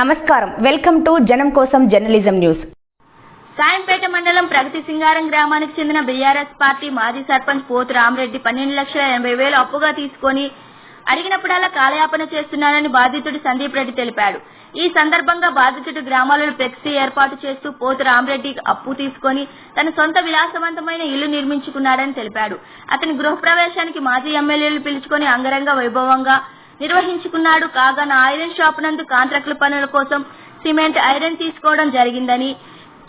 నమస్కారం. Welcome to జనం కోసం జర్నలిజం న్యూస్. సాయంపేట మండలం ప్రగతి సింగారం గ్రామానికి చెందిన బీఆర్ఎస్ పార్టీ మాజీ సర్పంచ్ పోతు రామరెడ్డి పన్నెండు లక్షల ఎనభై వేలు అప్పుగా తీసుకొని అడిగినప్పుడల్లా కాలయాపన చేస్తున్నానని బాధితుడు సందీప్ రెడ్డి తెలిపాడు. ఈ సందర్భంగా బాధితుడు గ్రామాలను ఫ్లెక్సీ ఏర్పాటు చేస్తూ పోతు రామరెడ్డి అప్పు తీసుకొని తన సొంత విలాసవంతమైన ఇల్లు నిర్మించుకున్నాడని తెలిపాడు. అతని గృహప్రవేశానికి మాజీ ఎమ్మెల్యేలు పిలుచుకొని అంగరంగ వైభవంగా నిర్వహించుకున్నాడు కాగా నా ఐరన్ షాప్ నందు కాంట్రాక్టుల పనుల కోసం సిమెంట్ ఐరన్ తీసుకోవడం జరిగిందని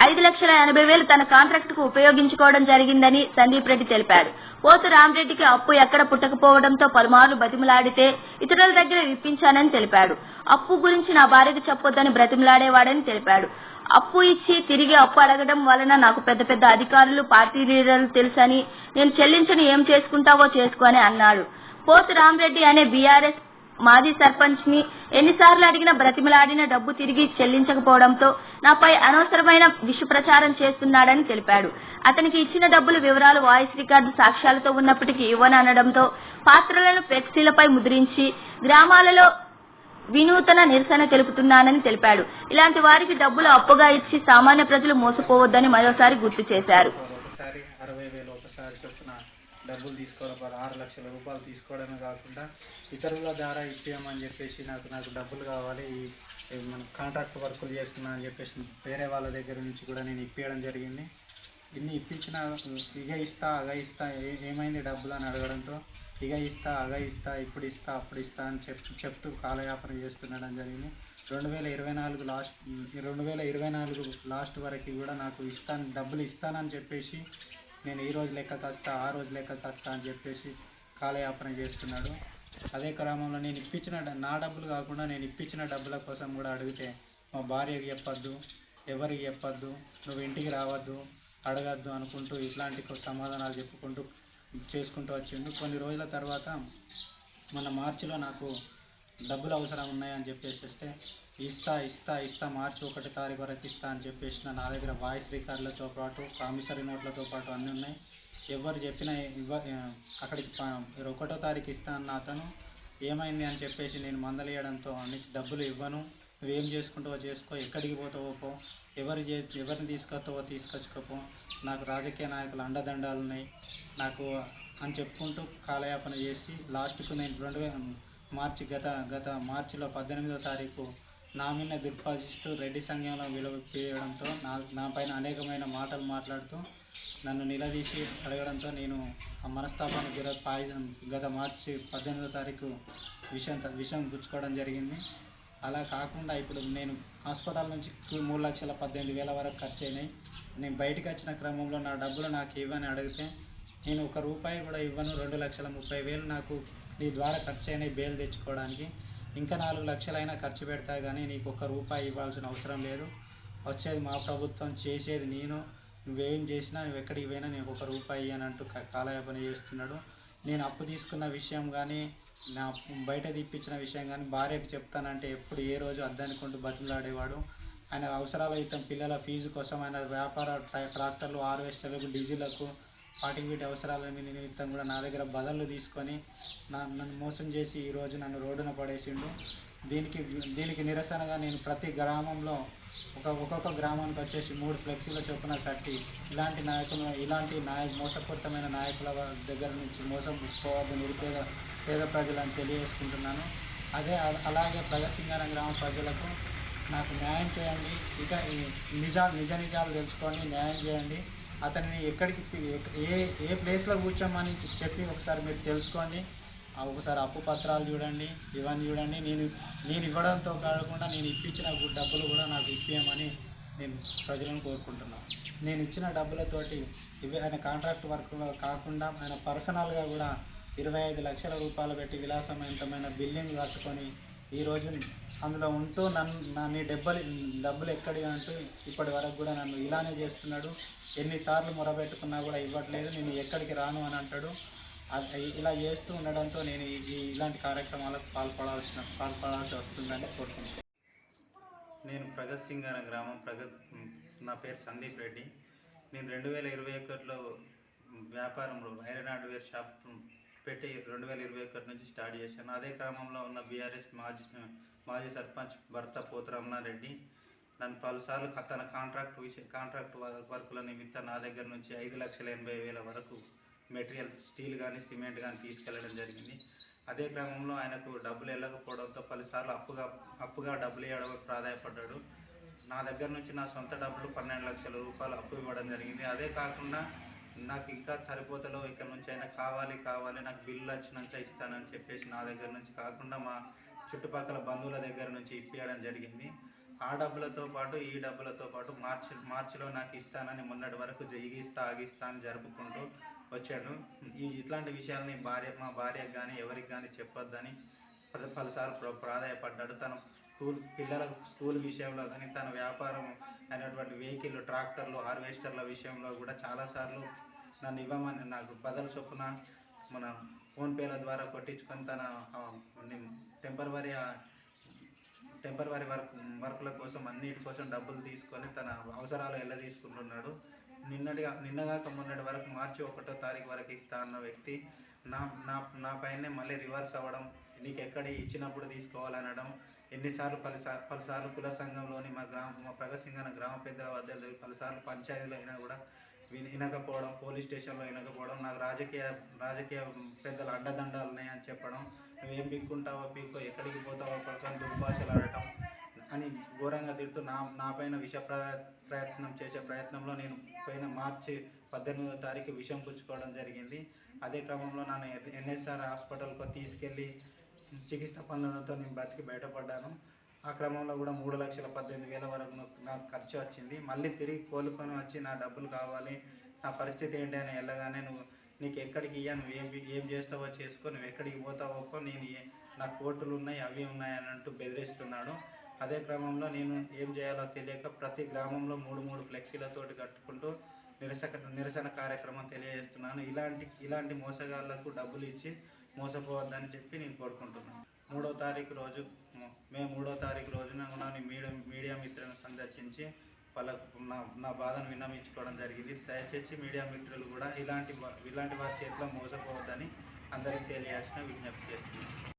ఐదు లక్షల ఎనభై వేలు తన కాంట్రాక్ట్కు ఉపయోగించుకోవడం జరిగిందని సందీప్ రెడ్డి తెలిపాడు. పోతు రామరెడ్డికి అప్పు ఎక్కడ పుట్టకపోవడంతో పలుమార్లు బతిమలాడితే ఇతరుల దగ్గర ఇప్పించానని తెలిపాడు. అప్పు గురించి నా భార్యకు చెప్పొద్దని బ్రతిమలాడేవాడని తెలిపాడు. అప్పు ఇచ్చి తిరిగి అప్పు అడగడం వలన నాకు పెద్ద పెద్ద అధికారులు పార్టీ లీడర్లు తెలుసని నేను చెల్లించని ఏం చేసుకుంటావో చేసుకో అని అన్నాడు. పోతు రామరెడ్డి అనే బీఆర్ఎస్ మాజీ సర్పంచ్ని ఎన్నిసార్లు అడిగినా బ్రతిమలాడిన డబ్బు తిరిగి చెల్లించకపోవడంతో నాపై అనవసరమైన విష ప్రచారం చేస్తున్నాడని తెలిపాడు. అతనికి ఇచ్చిన డబ్బులు వివరాలు వాయిస్ రికార్డు సాక్ష్యాలతో ఉన్నప్పటికీ ఇవ్వననడంతో పాత్రలను ఫ్లెక్సీలపై ముద్రించి గ్రామాలలో వినూతన నిరసన తెలుపుతున్నానని తెలిపాడు. ఇలాంటి వారికి డబ్బులు అప్పుగా ఇచ్చి సామాన్య ప్రజలు మోసపోవద్దని మరోసారి గుర్తు చేశారు. డబ్బులు తీసుకోవడం ఆరు లక్షల రూపాయలు తీసుకోవడమే కాకుండా ఇతరుల ద్వారా ఇచ్చేయమని చెప్పేసి నాకు నాకు డబ్బులు కావాలి ఈ మన కాంట్రాక్ట్ వర్కులు చేస్తున్నా అని చెప్పేసి వేరే వాళ్ళ దగ్గర నుంచి కూడా నేను ఇప్పించడం జరిగింది. ఇన్ని ఇప్పించిన ఇగ ఇస్తా అగ ఇస్తా ఏ- ఏమైంది డబ్బులు అని అడగడంతో ఇక ఇస్తా అగ ఇస్తా ఇప్పుడు ఇస్తా అప్పుడు ఇస్తా అని చెప్ చెప్తూ కాలయాపన చేస్తుండడం జరిగింది. రెండు వేల ఇరవై నాలుగు లాస్ట్ రెండు వేల ఇరవై నాలుగు లాస్ట్ వరకు కూడా నాకు ఇస్తాను డబ్బులు ఇస్తానని చెప్పేసి నేను ఈ రోజు లెక్క తస్తా ఆ రోజు లెక్క తస్తా అని చెప్పేసి కాలయాపన చేస్తున్నాడు. అదే క్రమంలో నేను ఇప్పించిన నా డబ్బులు కాకుండా నేను ఇప్పించిన డబ్బుల కోసం కూడా అడిగితే మా భార్యకి చెప్పొద్దు ఎవరికి చెప్పొద్దు నువ్వు ఇంటికి రావద్దు అడగద్దు అనుకుంటూ ఇట్లాంటి సమాధానాలు చెప్పుకుంటూ చేసుకుంటూ వచ్చిండు. కొన్ని రోజుల తర్వాత మన మార్చిలో నాకు డబ్బులు అవసరం ఉన్నాయని చెప్పేసి వస్తే ఇస్తా ఇస్తా ఇస్తా మార్చి ఒకటి తారీఖు వరకు ఇస్తా అని చెప్పేసి నా దగ్గర వాయిస్ రికార్డులతో పాటు ప్రామిసరీ నోట్లతో పాటు అన్నీ ఉన్నాయి. ఎవరు చెప్పినా ఇవ్వ అక్కడికి ఒకటో తారీఖు ఇస్తా అన్న అతను ఏమైంది? అని చెప్పేసి నేను మందలియడంతో నీకు డబ్బులు ఇవ్వను. నువ్వేం చేసుకుంటావో చేసుకో ఎక్కడికి పోతావో పో. ఎవరు ఎవరిని తీసుకొస్తావో తీసుకొచ్చుకోపో. నాకు రాజకీయ నాయకులు అండదండాలు ఉన్నాయి. నాకు అని చెప్పుకుంటూ కాలయాపన చేసి లాస్ట్కు నేను రెండు మార్చి గత గత మార్చిలో పద్దెనిమిదో తారీఖు నా మీద దుర్పాదిస్తూ రెడ్డి సంఘంలో విలువడంతో నా నా పైన అనేకమైన మాటలు మాట్లాడుతూ నన్ను నిలదీసి అడగడంతో నేను ఆ మనస్తాపాన్ని గుర గత మార్చి పద్దెనిమిదో తారీఖు విషం విషం పుచ్చుకోవడం జరిగింది. అలా కాకుండా ఇప్పుడు నేను హాస్పిటల్ నుంచి మూడు లక్షల పద్దెనిమిది వేల వరకు ఖర్చు అయినాయి నేను బయటకు వచ్చిన క్రమంలో నా డబ్బులు నాకు ఇవ్వని అడిగితే నేను ఒక రూపాయి కూడా ఇవ్వను. రెండు లక్షల ముప్పై వేలు నాకు నీ ద్వారా ఖర్చు అయినాయి బేలు తెచ్చుకోవడానికి. ఇంకా నాలుగు లక్షలైనా ఖర్చు పెడతా కానీ నీకు ఒక్క రూపాయి ఇవ్వాల్సిన అవసరం లేదు. వచ్చేది మా ప్రభుత్వం చేసేది నేను. నువ్వేం చేసినా నువ్వు ఎక్కడికి పోయినా నీకు ఒక రూపాయి అని అంటూ కాలయాపన చేస్తున్నాడు. నేను అప్పు తీసుకున్న విషయం కానీ నా బయట తీపిచ్చిన విషయం కానీ భార్యకు చెప్తానంటే ఎప్పుడు ఏ రోజు అద్దనుకుంటూ బతులాడేవాడు ఆయన అవసరాలు అయితే పిల్లల ఫీజు కోసం ఆయన వ్యాపార ట్రా- ట్రాక్టర్లు హార్వెస్టర్లకు డీజిలకు వాటికి వీటి అవసరాల నిమిత్తం కూడా నా దగ్గర బదళ్ళు తీసుకొని నా నన్ను మోసం చేసి ఈరోజు నన్ను రోడ్డున పడేసిండు. దీనికి దీనికి నిరసనగా నేను ప్రతి గ్రామంలో ఒక ఒక్కొక్క గ్రామానికి వచ్చేసి మూడు ఫ్లెక్సీల చొప్పున కట్టి ఇలాంటి నాయకులు ఇలాంటి నాయ మోసపూరితమైన నాయకుల దగ్గర నుంచి మోసం పోవద్దు నిరుపేద పేద ప్రజలను తెలియజేసుకుంటున్నాను. అదే అలాగే ప్రగసింగాన గ్రామ ప్రజలకు నాకు న్యాయం చేయండి. ఇక నిజాలు నిజ నిజాలు తెలుసుకొని న్యాయం చేయండి. అతనిని ఎక్కడికి ఏ ఏ ప్లేస్లో కూర్చోమని చెప్పి ఒకసారి మీరు తెలుసుకోండి ఒకసారి అప్పు పత్రాలు చూడండి ఇవన్నీ చూడండి. నేను నేను ఇవ్వడంతో కాకుండా నేను ఇప్పించిన డబ్బులు కూడా నాకు ఇప్పించమని నేను ప్రజలను కోరుకుంటున్నాను నేను ఇచ్చిన డబ్బులతోటి ఇవి ఆయన కాంట్రాక్ట్ వర్క్ కాకుండా ఆయన పర్సనల్గా కూడా ఇరవై ఐదు లక్షల రూపాయలు పెట్టి విలాసవంతమైన బిల్డింగ్ కట్టుకొని ఈరోజు అందులో ఉంటూ నన్ను నా నీ డబ్బులు డబ్బులు ఎక్కడి అంటూ ఇప్పటి వరకు కూడా నన్ను ఇలానే చేస్తున్నాడు. ఎన్నిసార్లు మొరబెట్టుకున్నా కూడా ఇవ్వట్లేదు. నేను ఎక్కడికి రాను అని అంటాడు. ఇలా చేస్తూ ఉండడంతో నేను ఈ ఇలాంటి కార్యక్రమాలకు పాల్పడాల్సిన పాల్పడాల్సి వస్తుందని కోరుకుంటున్నాను. నేను ప్రగత్ సింగ్ అనే గ్రామం ప్రగత్ నా పేరు సందీప్ రెడ్డి. నేను రెండు వేల ఇరవై ఒకటిలో వ్యాపారంలో ఐరన్ హార్డ్వేర్ షాప్ పెట్టి రెండు వేల ఇరవై ఒకటి నుంచి స్టార్ట్ చేశాను. అదే క్రమంలో ఉన్న బీఆర్ఎస్ మాజీ మాజీ సర్పంచ్ భర్త పోతురమణారెడ్డి నన్ను పలుసార్లు తన కాంట్రాక్ట్ విషయ కాంట్రాక్ట్ వర్కుల నిమిత్తం నా దగ్గర నుంచి ఐదు లక్షల ఎనభై వేల వరకు మెటీరియల్ స్టీల్ కానీ సిమెంట్ కానీ తీసుకెళ్ళడం జరిగింది. అదే క్రమంలో ఆయనకు డబ్బులు వెళ్ళకపోవడంతో పలుసార్లు అప్పుగా అప్పుగా డబ్బులు ఇవ్వడం ప్రాధాయపడ్డాడు. నా దగ్గర నుంచి నా సొంత డబ్బులు పన్నెండు లక్షల రూపాయలు అప్పు ఇవ్వడం జరిగింది. అదే కాకుండా నాకు ఇంకా సరిపోతలో ఇక్కడ నుంచి అయినా కావాలి కావాలి నాకు బిల్లు వచ్చినాక ఇస్తానని చెప్పేసి నా దగ్గర నుంచి కాకుండా మా చుట్టుపక్కల బంధువుల దగ్గర నుంచి ఇప్పించడం జరిగింది. ఆ డబ్బులతో పాటు ఈ డబ్బులతో పాటు మార్చి మార్చిలో నాకు ఇస్తానని మొన్నటి వరకు జగిస్తా ఆగిస్తా అని జరుపుకుంటూ వచ్చాడు ఈ ఇట్లాంటి విషయాలని భార్య మా భార్యకు కానీ ఎవరికి కానీ చెప్పొద్దని పలు పలుసార్లు ప్ర- ప్రాధాయపడ్డాడు. తను స్కూల్ పిల్లల స్కూల్ విషయంలో కానీ తన వ్యాపారం అయినటువంటి వెహికల్ ట్రాక్టర్లు హార్వెస్టర్ల విషయంలో కూడా చాలాసార్లు నన్ను ఇవ్వమని నాకు బదలు చొప్పున మన ఫోన్పేల ద్వారా కొట్టించుకొని తన టెంపరవరీ టెంపరవరీ వర్క్ వర్క్ల కోసం అన్నిటి కోసం డబ్బులు తీసుకొని తన అవసరాలు ఎలా తీసుకుంటున్నాడు నిన్నటిగా నిన్నగాక మొన్నటి వరకు మార్చి ఒకటో తారీఖు వరకు ఇస్తా అన్న వ్యక్తి నా నా నా పైనే మళ్ళీ రివర్స్ అవ్వడం నీకు ఎక్కడ ఇచ్చినప్పుడు తీసుకోవాలనడం ఎన్నిసార్లు పలుసార్ పలుసార్లు కుల సంఘంలోని మా గ్రామ మా ప్రగసింగన గ్రామ పెద్దల వద్ద పలుసార్లు పంచాయతీలో అయినా కూడా వినకపోవడం పోలీస్ స్టేషన్లో వినకపోవడం నాకు రాజకీయ రాజకీయ పెద్దలు అండదండాలు ఉన్నాయని చెప్పడం నువ్వేం పీక్కుంటావో పీక్కో ఎక్కడికి పోతావో పక్కన దుర్భాషలు ఆడటం అని ఘోరంగా తిడుతూ నా నా పైన విష ప్ర- ప్రయత్నం చేసే ప్రయత్నంలో నేను పోయిన మార్చి పద్దెనిమిదో తారీఖు విషం పుచ్చుకోవడం జరిగింది. అదే క్రమంలో నన్ను ఎన్ఎస్ఆర్ హాస్పిటల్కి తీసుకెళ్ళి చికిత్స పొందడంతో నేను బ్రతికి బయటపడ్డాను. ఆ క్రమంలో కూడా మూడు లక్షల పద్దెనిమిది వేల వరకు నాకు- నాకు ఖర్చు వచ్చింది. మళ్ళీ తిరిగి కోలుకొని వచ్చి నా డబ్బులు కావాలి నా పరిస్థితి ఏంటి అని వెళ్ళగానే నువ్వు నీకు ఎక్కడికి ఇయ్యా నువ్వు ఏం ఏం చేస్తావో చేసుకో నువ్వు ఎక్కడికి పోతావో నేను నా కోర్టులు ఉన్నాయి అవి ఉన్నాయి అని అంటూ బెదిరిస్తున్నాడు. అదే క్రమంలో నేను ఏం చేయాలో తెలియక ప్రతి గ్రామంలో మూడు మూడు ఫ్లెక్సీలతోటి కట్టుకుంటూ నిరసక నిరసన కార్యక్రమం తెలియజేస్తున్నాను. ఇలాంటి ఇలాంటి మోసగాళ్ళకు డబ్బులు ఇచ్చి మోసపోవద్దని చెప్పి నేను కోరుకుంటున్నాను. మూడో తారీఖు రోజు మే మూడో తారీఖు రోజున కూడా మీడియా మీడియా మిత్రులను సందర్శించి వాళ్ళకు నా నా బాధను విన్నమించుకోవడం జరిగింది. దయచేసి మీడియా మిత్రులు కూడా ఇలాంటి ఇలాంటి వారి చేతిలో మోసపోవద్దని అందరికీ తెలియాల్సిన విజ్ఞప్తి చేస్తున్నాను.